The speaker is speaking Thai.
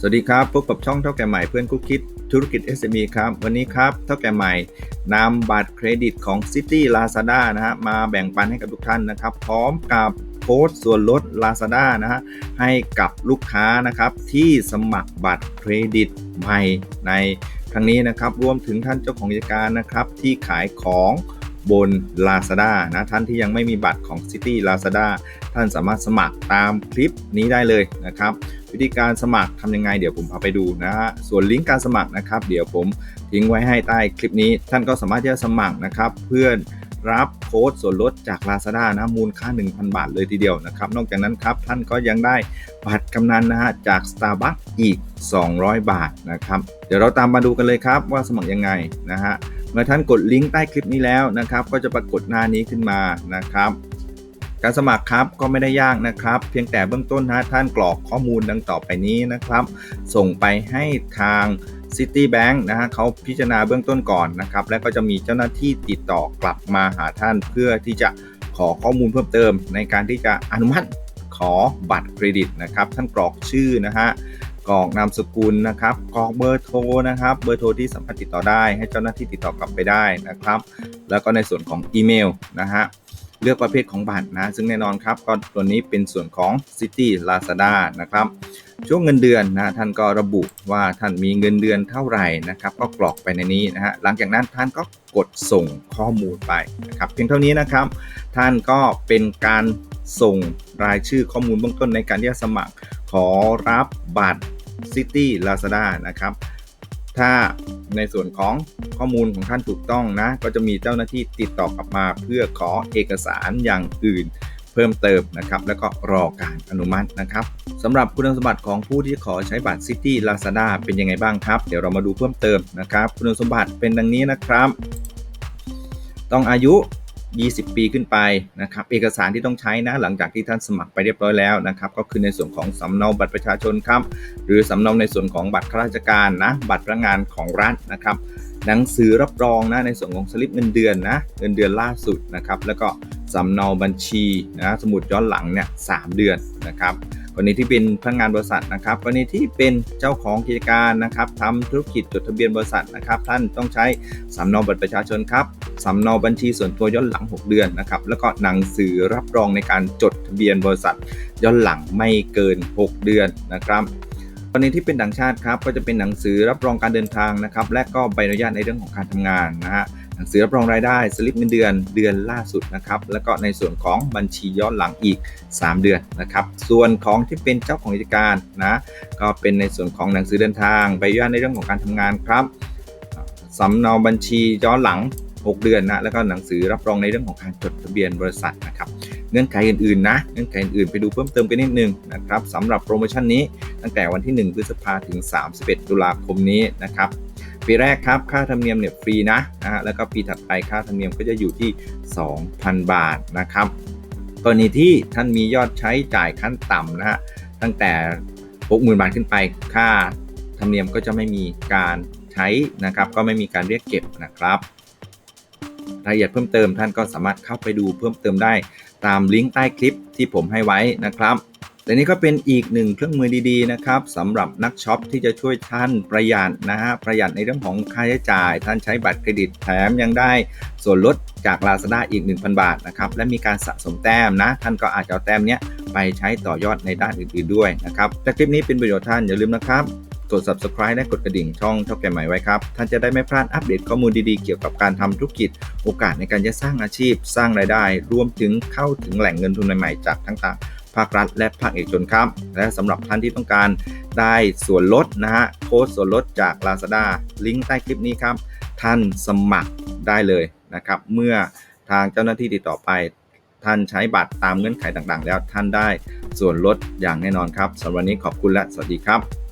สวัสดีครับพบกับช่องเท่าแก่ใหม่เพื่อนกุ๊กคิดธุรกิจ SME ครับ วันนี้ครับเท่าแก่ใหม่นำบัตรเครดิตของ City Lazada นะฮะมาแบ่งปันให้กับทุกท่านนะครับ พร้อมกับโค้ดส่วนลด Lazada นะฮะให้กับลูกค้านะครับ ที่สมัครบัตรเครดิตใหม่ในครั้งนี้นะครับ รวมถึงท่านเจ้าของกิจการนะครับ ที่ขายของบน Lazada นะท่านที่ยังไม่มีบัตรของ City Lazada ท่านสามารถสมัครตามคลิปนี้ได้เลยนะครับ วิธีการสมัครทำยังไง เดี๋ยวผมพาไปดูนะฮะส่วนลิงก์การสมัครนะครับ เดี๋ยวผมทิ้งไว้ให้ใต้คลิปนี้ ท่านก็สามารถที่จะสมัครนะครับ เพื่อรับโค้ดส่วนลดจาก Lazada นะมูลค่า 1,000 บาทเลยทีเดียวนะครับ นอกจากนั้นครับ ท่านก็ยังได้บัตรกำนันนะฮะจาก Starbucks อีก 200 บาทนะครับ เดี๋ยวเราตามมาดูกันเลยครับว่าสมัครยังไงนะฮะเมื่อท่านกดลิงก์ใต้คลิปนี้แล้วนะครับ ก็จะปรากฏหน้านี้ขึ้นมานะครับ การสมัครครับก็ไม่ได้ยากนะครับ เพียงแต่เบื้องต้นนะท่านกรอกข้อมูลดังต่อไปนี้นะครับ ส่งไปให้ทาง Citibank นะฮะเขาพิจารณาเบื้องต้นก่อนนะครับ แล้วก็จะมีเจ้าหน้าที่ติดต่อกลับมาหาท่านเพื่อที่จะขอข้อมูลเพิ่มเติม ในการที่จะอนุมัติขอบัตรเครดิตนะครับท่านกรอกชื่อนะฮะกรอกนามสกุลนะครับกรอกเบอร์โทรนะครับ เบอร์โทรที่สามารถติดต่อได้ ให้เจ้าหน้าที่ติดต่อกลับไปได้นะครับ แล้วก็ในส่วนของอีเมลนะฮะ เลือกประเภทของบัตรนะ ซึ่งแน่นอนครับก็ตัวนี้เป็นส่วนของ City Lazada นะครับช่วงเงินเดือนนะท่านก็ระบุว่าท่านมีเงินเดือนเท่าไหร่นะครับ ก็กรอกไปในนี้นะฮะหลังจากนั้นท่านก็กดส่งข้อมูลไปนะครับเพียงเท่านี้นะครับ ท่านก็เป็นการส่งรายชื่อข้อมูลเบื้องต้นในการที่จะสมัครขอรับบัตร City Lazada นะครับ ถ้าในส่วนของข้อมูลของท่านถูกต้องนะ ก็จะมีเจ้าหน้าที่ติดต่อกลับมาเพื่อขอเอกสารอย่างอื่นเพิ่มเติมนะครับแล้วก็รอการอนุมัตินะครับสำหรับคุณสมบัติของผู้ที่ขอใช้บัตร City Lazada เป็นยังไงบ้างครับ เดี๋ยวเรามาดูเพิ่มเติมนะครับ คุณสมบัติเป็นดังนี้นะครับ ต้องอายุ 20 ปีขึ้นไปนะครับเอกสารที่ต้องใช้นะหลังจากที่ท่านสมัครไปเรียบร้อยแล้วนะครับก็คือในส่วนของสำเนาบัตรประชาชนครับหรือสำเนาในส่วนของบัตรข้าราชการนะบัตรพนักงานของรัฐนะครับหนังสือรับรองนะในส่วนของสลิปเงินเดือนนะเงินเดือนล่าสุดนะครับแล้วก็สำเนาบัญชีนะสมุดย้อนหลังเนี่ยสเดือนนะครับกรณีที่เป็นพนักงานบริษัทนะครับกรณีที่เป็นเจ้าของกิจการนะครับทำธุรกิจจดทะเบียนบริษัทนะครับ ท่านต้องใช้สำเนาบัตรประชาชนครับ สำเนาบัญชีส่วนตัวย้อนหลัง 6 เดือนนะครับแล้วก็หนังสือรับรองในการจดทะเบียนบริษัทย้อนหลังไม่เกิน 6 เดือนนะครับกรณีที่เป็นต่างชาติครับก็จะเป็นหนังสือรับรองการเดินทางนะครับและก็ใบอนุญาตในเรื่องของการทำงานนะฮะหนังสือรับรองรายได้สลิปเงินเดือนเดือนล่าสุดนะครับแล้วก็ในส่วนของบัญชีย้อนหลังอีก 3 เดือนนะครับส่วนของที่เป็นเจ้าของกิจการนะก็เป็นในส่วนของหนังสือเดินทางใบอนุญาตในเรื่องของการทำงานครับสำเนาบัญชีย้อนหลัง 6 เดือนนะแล้วก็หนังสือรับรองในเรื่องของการจดทะเบียนบริษัทนะครับเงื่อนไขอื่นๆนะเงื่อนไขอื่นๆไปดูเพิ่มเติมกันนิดนึงนะครับสำหรับโปรโมชั่นนี้ตั้งแต่วันที่ 1 พฤษภาถึง 31 ตุลาคมนี้นะครับปีแรกครับค่าธรรมเนียมเนี่ยฟรีนะนะฮะแล้วก็ปีถัดไปค่าธรรมเนียมก็จะอยู่ที่ 2,000 บาทนะครับกรณีที่ท่านมียอดใช้จ่ายขั้นต่ำนะฮะตั้งแต่ 60,000 บาทขึ้นไป ค่าธรรมเนียมก็จะไม่มีการใช้นะครับ ก็ไม่มีการเรียกเก็บนะครับ รายละเอียดเพิ่มเติมท่านก็สามารถเข้าไปดูเพิ่มเติมได้ตามลิงก์ใต้คลิปที่ผมให้ไว้นะครับและนี่ก็เป็นอีกหนึ่งเครื่องมือดีๆนะครับสำหรับนักช็อปที่จะช่วยท่านประหยัดนะฮะประหยัดในเรื่องของค่าใช้จ่าย ท่านใช้บัตรเครดิตแถมยังได้ส่วนลดจาก Lazada อีก 1,000 บาทนะครับและมีการสะสมแต้มนะ ท่านก็อาจจะเอาแต้มเนี้ยไปใช้ต่อยอดในด้านอื่นๆด้วยนะครับถ้าคลิปนี้เป็นประโยชน์ท่านอย่าลืมนะครับ กด subscribe และกดกระดิ่งช่องเท่าแก่ใหม่ไว้ครับ ท่านจะได้ไม่พลาดอัปเดตข้อมูลดีๆ เกี่ยวกับการทำธุรกิจ โอกาสในการจะสร้างอาชีพ สร้างรายได้ รวมถึงเข้าถึงแหล่งเงินทุนใหม่ๆจากทั้งต่างภาครัฐและภาคเอกชนครับ และสำหรับท่านที่ต้องการได้ส่วนลดนะฮะโค้ดส่วนลดจาก Lazada ลิงก์ใต้คลิปนี้ครับ ท่านสมัครได้เลยนะครับ เมื่อทางเจ้าหน้าที่ติดต่อไป ท่านใช้บัตรตามเงื่อนไขต่างๆ แล้วท่านได้ส่วนลดอย่างแน่นอนครับสำหรับวันนี้ขอบคุณและสวัสดีครับ